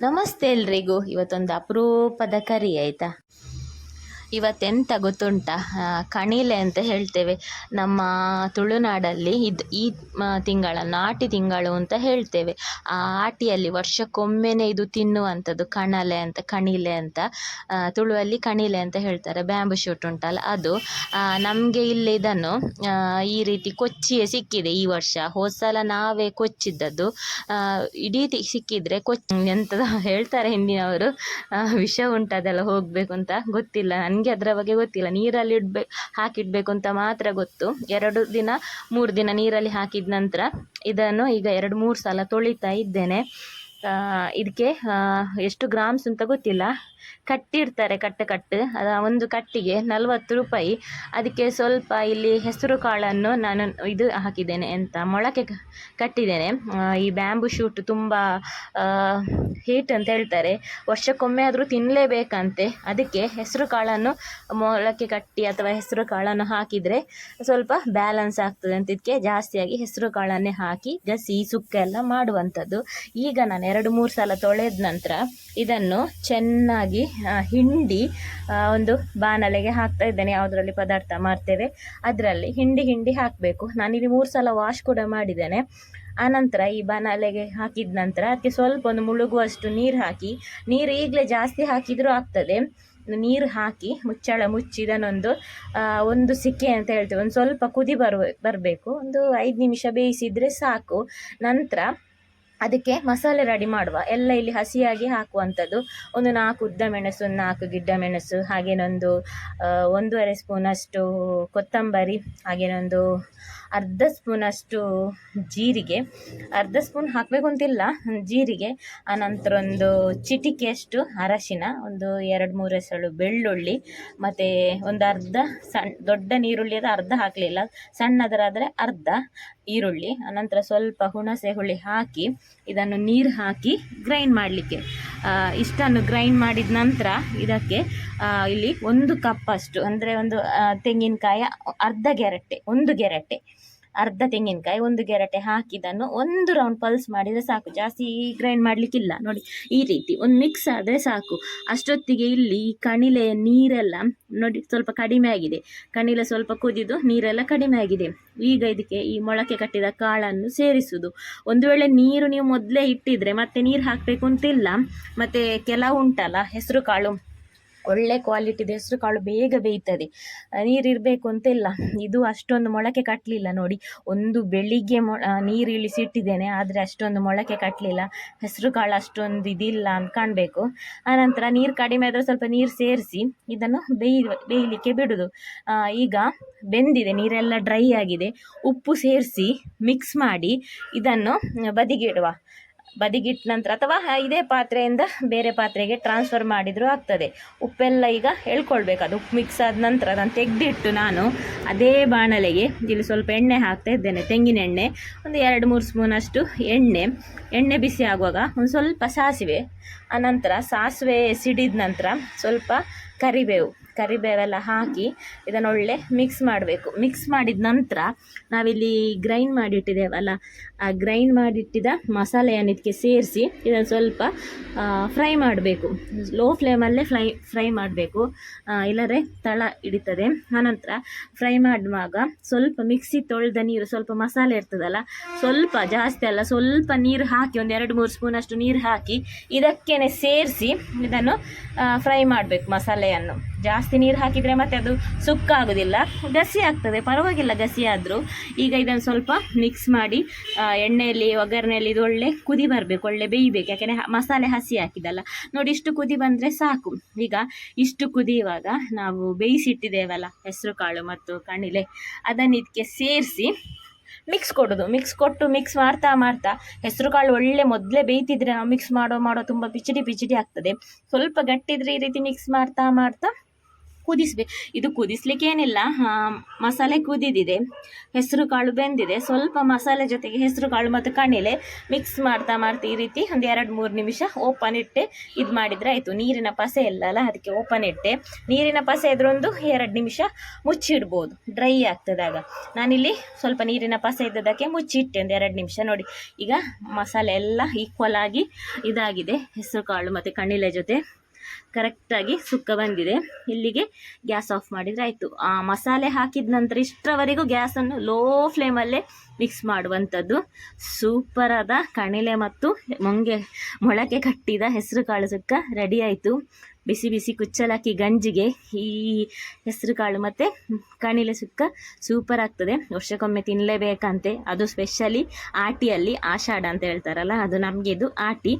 ನಮಸ್ತೆ ಎಲ್ರಿಗೂ. ಇವತ್ತೊಂದು ಅಪರೂಪದ ಕರಿ ಆಯಿತಾ? ಇವತ್ತೆಂತ ಗೊತ್ತುಂಟ? ಕಣಿಲೆ ಅಂತ ಹೇಳ್ತೇವೆ. ನಮ್ಮ ತುಳುನಾಡಲ್ಲಿ ಇದು, ಈ ತಿಂಗಳನ್ನು ಆಟಿ ತಿಂಗಳು ಅಂತ ಹೇಳ್ತೇವೆ. ಆ ಆಟಿಯಲ್ಲಿ ವರ್ಷಕ್ಕೊಮ್ಮೆನೇ ಇದು ತಿನ್ನುವಂಥದ್ದು ಕಣಲೆ ಅಂತ, ಕಣಿಲೆ ಅಂತ. ತುಳುವಲ್ಲಿ ಕಣಿಲೆ ಅಂತ ಹೇಳ್ತಾರೆ. ಬ್ಯಾಂಬು ಶೂಟ್ ಉಂಟಲ್ಲ ಅದು. ನಮಗೆ ಇಲ್ಲಿ ಇದನ್ನು ಈ ರೀತಿ ಕೊಚ್ಚಿಯೇ ಸಿಕ್ಕಿದೆ ಈ ವರ್ಷ. ಹೋದ ಸಲ ನಾವೇ ಕೊಚ್ಚಿದ್ದದ್ದು. ಇಡೀ ಸಿಕ್ಕಿದ್ರೆ ಕೊಚ್ ಎಂತದ ಹೇಳ್ತಾರೆ ಹಿಂದಿನವರು? ವಿಷ ಉಂಟು, ಅದೆಲ್ಲ ಹೋಗಬೇಕು ಅಂತ ಗೊತ್ತಿಲ್ಲ. ನನಗೆ ಅದರ ಬಗ್ಗೆ ಗೊತ್ತಿಲ್ಲ. ನೀರಲ್ಲಿ ಇಡ್ಬೇಕು ಹಾಕಿಡಬೇಕು ಅಂತ ಮಾತ್ರ ಗೊತ್ತು. ಎರಡು ದಿನ, ಮೂರು ದಿನ ನೀರಲ್ಲಿ ಹಾಕಿದ ನಂತರ ಇದನ್ನು ಈಗ ಎರಡು ಮೂರು ಸಲ ತೊಳಿತಾ ಇದ್ದೇನೆ. ಇದಕ್ಕೆ ಎಷ್ಟು ಗ್ರಾಮ್ಸ್ ಅಂತ ಗೊತ್ತಿಲ್ಲ. ಕಟ್ಟಿರ್ತಾರೆ ಕಟ್ಟು ಕಟ್ಟು. ಅದು ಒಂದು ಕಟ್ಟಿಗೆ ನಲವತ್ತು ರೂಪಾಯಿ. ಅದಕ್ಕೆ ಸ್ವಲ್ಪ ಇಲ್ಲಿ ಹೆಸರು ಕಾಳನ್ನು ನಾನು ಇದು ಹಾಕಿದ್ದೇನೆ ಎಂತ ಮೊಳಕೆ ಕಟ್ಟಿದ್ದೇನೆ. ಈ ಬ್ಯಾಂಬು ಶೂಟ್ ತುಂಬ ಹೀಟ್ ಅಂತ ಹೇಳ್ತಾರೆ. ವರ್ಷಕ್ಕೊಮ್ಮೆ ಆದರೂ ತಿನ್ನಲೇಬೇಕಂತೆ ಅದಕ್ಕೆ ಹೆಸರು ಕಾಳನ್ನು ಮೊಳಕೆ ಕಟ್ಟಿ ಅಥವಾ ಹೆಸರು ಕಾಳನ್ನು ಹಾಕಿದರೆ ಸ್ವಲ್ಪ ಬ್ಯಾಲೆನ್ಸ್ ಆಗ್ತದೆ ಅಂತ ಇದಕ್ಕೆ ಜಾಸ್ತಿಯಾಗಿ ಹೆಸರು ಕಾಳನ್ನೇ ಹಾಕಿ ಗಸಿ, ಸುಕ್ಕ ಎಲ್ಲ ಮಾಡುವಂಥದ್ದು. ಈಗ ನಾನು ಎರಡು ಮೂರು ಸಲ ತೊಳೆದ ನಂತರ ಇದನ್ನು ಚೆನ್ನಾಗಿ ಹಿಂಡಿ ಒಂದು ಬಾಣಲೆಗೆ ಹಾಕ್ತಾ ಇದ್ದೇನೆ. ಯಾವುದರಲ್ಲಿ ಪದಾರ್ಥ ಮಾಡ್ತೇವೆ, ಅದರಲ್ಲಿ ಹಿಂಡಿ ಹಿಂಡಿ ಹಾಕಬೇಕು. ನಾನಿಲ್ಲಿ ಮೂರು ಸಲ ವಾಶ್ ಕೂಡ ಮಾಡಿದ್ದೇನೆ. ಆನಂತರ ಈ ಬಾಣಲೆಗೆ ಹಾಕಿದ ನಂತರ ಅದಕ್ಕೆ ಸ್ವಲ್ಪ ಒಂದು ಮುಳುಗುವಷ್ಟು ನೀರು ಹಾಕಿ, ನೀರು ಈಗಲೇ ಜಾಸ್ತಿ ಹಾಕಿದರೂ ಆಗ್ತದೆ. ನೀರು ಹಾಕಿ ಮುಚ್ಚಳ ಮುಚ್ಚಿ ಇದನ್ನೊಂದು ಒಂದು ಸಿಕ್ಕೆ ಅಂತ ಹೇಳ್ತೇವೆ. ಒಂದು ಸ್ವಲ್ಪ ಕುದಿ ಬರುವ, ಬರಬೇಕು. ಒಂದು ಐದು ನಿಮಿಷ ಬೇಯಿಸಿದರೆ ಸಾಕು. ನಂತರ ಅದಕ್ಕೆ ಮಸಾಲೆ ರೆಡಿ ಮಾಡುವ. ಎಲ್ಲ ಇಲ್ಲಿ ಹಸಿಯಾಗಿ ಹಾಕುವಂಥದ್ದು. ಒಂದು ನಾಲ್ಕು ಉದ್ದ ಮೆಣಸು ನಾಲ್ಕು ಗಿಡ್ಡ ಮೆಣಸು ಹಾಗೇನೊಂದು ಒಂದೂವರೆ ಸ್ಪೂನಷ್ಟು ಕೊತ್ತಂಬರಿ ಹಾಗೇನೊಂದು ಅರ್ಧ ಸ್ಪೂನಷ್ಟು ಜೀರಿಗೆ, ಅರ್ಧ ಸ್ಪೂನ್ ಹಾಕಬೇಕು ಅಂತಿಲ್ಲ ಜೀರಿಗೆ ಆನಂತರ ಒಂದು ಚಿಟಿಕೆಯಷ್ಟು ಅರಶಿನ, ಒಂದು ಎರಡು ಮೂರು ಎಸಳು ಬೆಳ್ಳುಳ್ಳಿ, ಮತ್ತು ಒಂದು ಅರ್ಧ ಸಣ್ಣ ದೊಡ್ಡ ನೀರುಳ್ಳಿಯದ ಅರ್ಧ ಹಾಕಲಿಲ್ಲ, ಸಣ್ಣದರಾದರೆ ಅರ್ಧ ಈರುಳ್ಳಿ ಆನಂತರ ಸ್ವಲ್ಪ ಹುಣಸೆ ಹುಳಿ ಹಾಕಿ, ಇದನ್ನು ನೀರು ಹಾಕಿ ಗ್ರೈಂಡ್ ಮಾಡಲಿಕ್ಕೆ. ಇಷ್ಟನ್ನು ಗ್ರೈಂಡ್ ಮಾಡಿದ ನಂತರ ಇದಕ್ಕೆ ಇಲ್ಲಿ ಒಂದು ಕಪ್ಪಷ್ಟು, ಅಂದರೆ ಒಂದು ತೆಂಗಿನಕಾಯ, ಅರ್ಧ ಗೆರಟೆ ಒಂದು ಗೆರಟೆ ಅರ್ಧ ತೆಂಗಿನಕಾಯಿ, ಒಂದು ಗೆರಟೆ ಹಾಕಿದನ್ನು ಒಂದು ರೌಂಡ್ ಪಲ್ಸ್ ಮಾಡಿದರೆ ಸಾಕು. ಜಾಸ್ತಿ ಗ್ರೈಂಡ್ ಮಾಡಲಿಕ್ಕಿಲ್ಲ. ನೋಡಿ, ಈ ರೀತಿ ಒಂದು ಮಿಕ್ಸ್ ಆದರೆ ಸಾಕು. ಅಷ್ಟೊತ್ತಿಗೆ ಇಲ್ಲಿ ಕಣಿಲೆಯ ನೀರೆಲ್ಲ ನೋಡಿ, ಸ್ವಲ್ಪ ಕಡಿಮೆ ಆಗಿದೆ. ಕಣಿಲೆ ಸ್ವಲ್ಪ ಕುದಿದು ನೀರೆಲ್ಲ ಕಡಿಮೆ ಆಗಿದೆ. ಈಗ ಇದಕ್ಕೆ ಈ ಮೊಳಕೆ ಕಟ್ಟಿದ ಕಾಳನ್ನು ಸೇರಿಸುವುದು ಒಂದು ವೇಳೆ ನೀರು ನೀವು ಮೊದಲೇ ಇಟ್ಟಿದ್ರೆ ಮತ್ತೆ ನೀರು ಹಾಕಬೇಕು ಅಂತಿಲ್ಲ. ಮತ್ತು ಕೆಲವು ಉಂಟಲ್ಲ, ಹೆಸರು ಕಾಳು. ಒಳ್ಳೆ ಕ್ವಾಲಿಟಿದು ಹೆಸರು ಕಾಳು ಬೇಗ ಬೇಯ್ತದೆ. ನೀರು ಇರಬೇಕು ಅಂತಿಲ್ಲ. ಇದು ಅಷ್ಟೊಂದು ಮೊಳಕೆ ಕಟ್ಟಲಿಲ್ಲ ನೋಡಿ. ಒಂದು ಬೆಳಿಗ್ಗೆ ಮೊ ನೀರು ಇಳಿಸಿಟ್ಟಿದ್ದೇನೆ, ಆದರೆ ಅಷ್ಟೊಂದು ಮೊಳಕೆ ಕಟ್ಟಲಿಲ್ಲ ಹೆಸರು ಕಾಳು ಅಷ್ಟೊಂದು ಇದಿಲ್ಲ ಅಂತ ಕಾಣಬೇಕು. ಆನಂತರ ನೀರು ಕಡಿಮೆ ಆದರೆ ಸ್ವಲ್ಪ ನೀರು ಸೇರಿಸಿ ಇದನ್ನು ಬೇಯ್ ಬೇಯಲಿಕ್ಕೆ ಬಿಡೋದು. ಈಗ ಬೆಂದಿದೆ, ನೀರೆಲ್ಲ ಡ್ರೈ ಆಗಿದೆ. ಉಪ್ಪು ಸೇರಿಸಿ ಮಿಕ್ಸ್ ಮಾಡಿ ಇದನ್ನು ಬದಿಗಿಡುವ ಬದಿಗಿಟ್ಟ ನಂತರ ಅಥವಾ ಇದೇ ಪಾತ್ರೆಯಿಂದ ಬೇರೆ ಪಾತ್ರೆಗೆ ಟ್ರಾನ್ಸ್ಫರ್ ಮಾಡಿದರೂ ಆಗ್ತದೆ. ಉಪ್ಪೆಲ್ಲ ಈಗ ಎಳ್ಕೊಳ್ಬೇಕು ಅದು ಉಪ್ಪು ಮಿಕ್ಸ್ ಆದ ನಂತರ ಅದನ್ನು ತೆಗೆದಿಟ್ಟು ನಾನು ಅದೇ ಬಾಣಲೆಗೆ ಇಲ್ಲಿ ಸ್ವಲ್ಪ ಎಣ್ಣೆ ಹಾಕ್ತಾ ಇದ್ದೇನೆ. ತೆಂಗಿನ ಎಣ್ಣೆ, ಒಂದು ಎರಡು ಮೂರು ಸ್ಪೂನಷ್ಟು ಎಣ್ಣೆ. ಎಣ್ಣೆ ಬಿಸಿ ಆಗುವಾಗ ಒಂದು ಸ್ವಲ್ಪ ಸಾಸಿವೆ ಆನಂತರ ಸಾಸಿವೆ ಸಿಡಿದ ನಂತರ ಸ್ವಲ್ಪ ಕರಿಬೇವು. ಕರಿಬೇವೆಲ್ಲ ಹಾಕಿ ಇದನ್ನು ಒಳ್ಳೆ ಮಿಕ್ಸ್ ಮಾಡಬೇಕು. ಮಿಕ್ಸ್ ಮಾಡಿದ ನಂತರ ನಾವಿಲ್ಲಿ ಗ್ರೈಂಡ್ ಮಾಡಿಟ್ಟಿದ್ದೇವಲ್ಲ, ಆ ಗ್ರೈಂಡ್ ಮಾಡಿಟ್ಟಿದ ಮಸಾಲೆಯನ್ನು ಇದಕ್ಕೆ ಸೇರಿಸಿ ಇದನ್ನು ಸ್ವಲ್ಪ ಫ್ರೈ ಮಾಡಬೇಕು. ಲೋ ಫ್ಲೇಮಲ್ಲೇ ಫ್ರೈ ಫ್ರೈ ಮಾಡಬೇಕು. ಇಲ್ಲದ್ರೆ ತಳ ಹಿಡಿತದೆ. ಆನಂತರ ಫ್ರೈ ಮಾಡುವಾಗ ಸ್ವಲ್ಪ ಮಿಕ್ಸಿ ತೊಳೆದ ನೀರು, ಸ್ವಲ್ಪ ಮಸಾಲೆ ಇರ್ತದಲ್ಲ, ಸ್ವಲ್ಪ ಜಾಸ್ತಿ ಅಲ್ಲ, ಸ್ವಲ್ಪ ನೀರು ಹಾಕಿ ಒಂದು ಎರಡು ಮೂರು ಸ್ಪೂನಷ್ಟು ನೀರು ಹಾಕಿ ಇದಕ್ಕೇ ಸೇರಿಸಿ ಇದನ್ನು ಫ್ರೈ ಮಾಡಬೇಕು ಮಸಾಲೆಯನ್ನು. ಜಾಸ್ತಿ ನೀರು ಹಾಕಿದರೆ ಮತ್ತೆ ಅದು ಸುಕ್ಕಾಗೋದಿಲ್ಲ. ಗಸಿ ಆಗ್ತದೆ, ಪರವಾಗಿಲ್ಲ ಗಸಿ ಆದರೂ. ಈಗ ಇದನ್ನು ಸ್ವಲ್ಪ ಮಿಕ್ಸ್ ಮಾಡಿ ಎಣ್ಣೆಯಲ್ಲಿ, ಒಗ್ಗರಣೆಯಲ್ಲಿ ಇದು ಒಳ್ಳೆ ಕುದಿ ಬರಬೇಕು, ಒಳ್ಳೆ ಬೇಯಬೇಕು. ಯಾಕೆಂದರೆ ಮಸಾಲೆ ಹಸಿ ಹಾಕಿದಲ್ಲ ನೋಡಿ, ಇಷ್ಟು ಕುದಿ ಬಂದರೆ ಸಾಕು. ಈಗ ಇಷ್ಟು ಕುದಿಯುವಾಗ ನಾವು ಬೇಯಿಸಿಟ್ಟಿದ್ದೇವಲ್ಲ, ಹೆಸರು ಕಾಳು ಮತ್ತು ಕಣಿಲೆ ಅದನ್ನು ಇದಕ್ಕೆ ಸೇರಿಸಿ ಮಿಕ್ಸ್ ಕೊಡೋದು. ಮಿಕ್ಸ್ ಕೊಟ್ಟು ಮಿಕ್ಸ್ ಮಾಡ್ತಾ ಮಾಡ್ತಾ, ಹೆಸರು ಕಾಳು ಒಳ್ಳೆ ಮೊದಲೇ ಬೇಯ್ತಿದ್ರೆ ನಾವು ಮಿಕ್ಸ್ ಮಾಡೋ ಮಾಡೋ ತುಂಬ ಪಿಚಿಡಿ ಪಿಚಿಡಿ ಆಗ್ತದೆ. ಸ್ವಲ್ಪ ಗಟ್ಟಿದ್ರೆ ಈ ರೀತಿ ಮಿಕ್ಸ್ ಮಾಡ್ತಾ ಮಾಡ್ತಾ ಕುದಿಸ್ಬೇಕು ಇದು ಕುದಿಸ್ಲಿಕ್ಕೆ ಏನಿಲ್ಲ ಮಸಾಲೆ ಕುದಿದಿದೆ, ಹೆಸರು ಕಾಳು ಬೆಂದಿದೆ, ಸ್ವಲ್ಪ ಮಸಾಲೆ ಜೊತೆಗೆ ಹೆಸರು ಕಾಳು ಮತ್ತು ಕಣಿಲೆ ಮಿಕ್ಸ್ ಮಾಡ್ತಾ ಮಾಡ್ತಾ ಈ ರೀತಿ ಒಂದು ಎರಡು ಮೂರು ನಿಮಿಷ ಓಪನ್ ಇಟ್ಟೆ ಇದು ಮಾಡಿದರೆ ಆಯಿತು. ನೀರಿನ ಪಸೆ ಇಲ್ಲಲ್ಲ ಅದಕ್ಕೆ ಓಪನ್ ಇಟ್ಟೆ. ನೀರಿನ ಪಸೆ ಇದ್ರೊಂದು ಎರಡು ನಿಮಿಷ ಮುಚ್ಚಿಡ್ಬೋದು ಡ್ರೈ ಆಗ್ತದಾಗ ಆಗ. ನಾನಿಲ್ಲಿ ಸ್ವಲ್ಪ ನೀರಿನ ಪಸೆ ಇದ್ದದಕ್ಕೆ ಮುಚ್ಚಿಟ್ಟೆ, ಒಂದು ಎರಡು ನಿಮಿಷ ನೋಡಿ. ಈಗ ಮಸಾಲೆ ಎಲ್ಲ ಈಕ್ವಲ್ ಆಗಿ ಇದಾಗಿದೆ, ಹೆಸರು ಕಾಳು ಮತ್ತು ಕಣ್ಣಿಲೆ ಜೊತೆ. ಕರೆಕ್ಟಾಗಿ ಸುಕ್ಕ ಬಂದಿದೆ. ಇಲ್ಲಿಗೆ ಗ್ಯಾಸ್ ಆಫ್ ಮಾಡಿದರೆ ಆಯಿತು. ಆ ಮಸಾಲೆ ಹಾಕಿದ ನಂತರ ಇಷ್ಟರವರೆಗೂ ಗ್ಯಾಸನ್ನು ಲೋ ಫ್ಲೇಮಲ್ಲೇ ಮಿಕ್ಸ್ ಮಾಡುವಂಥದ್ದು. ಸೂಪರಾದ ಕಣಿಲೆ ಮತ್ತು ಮೊಂಗೆ ಮೊಳಕೆ ಕಟ್ಟಿದ ಹೆಸರು ಕಾಳು ಸುಕ್ಕ ರೆಡಿ ಆಯಿತು. ಬಿಸಿ ಬಿಸಿ ಕುಚ್ಚಲಕ್ಕಿ ಗಂಜಿಗೆ ಈ ಹೆಸರು ಕಾಳು ಮತ್ತು ಕಣಿಲೆ ಸುಕ್ಕ ಸೂಪರ್ ಆಗ್ತದೆ. ವರ್ಷಕ್ಕೊಮ್ಮೆ ತಿನ್ನಲೇಬೇಕಂತೆ ಅದು ಸ್ಪೆಷಲಿ ಆಟಿಯಲ್ಲಿ ಆಷಾಢ ಅಂತ ಹೇಳ್ತಾರಲ್ಲ, ಅದು ನಮಗೆ ಇದು ಆಟಿ.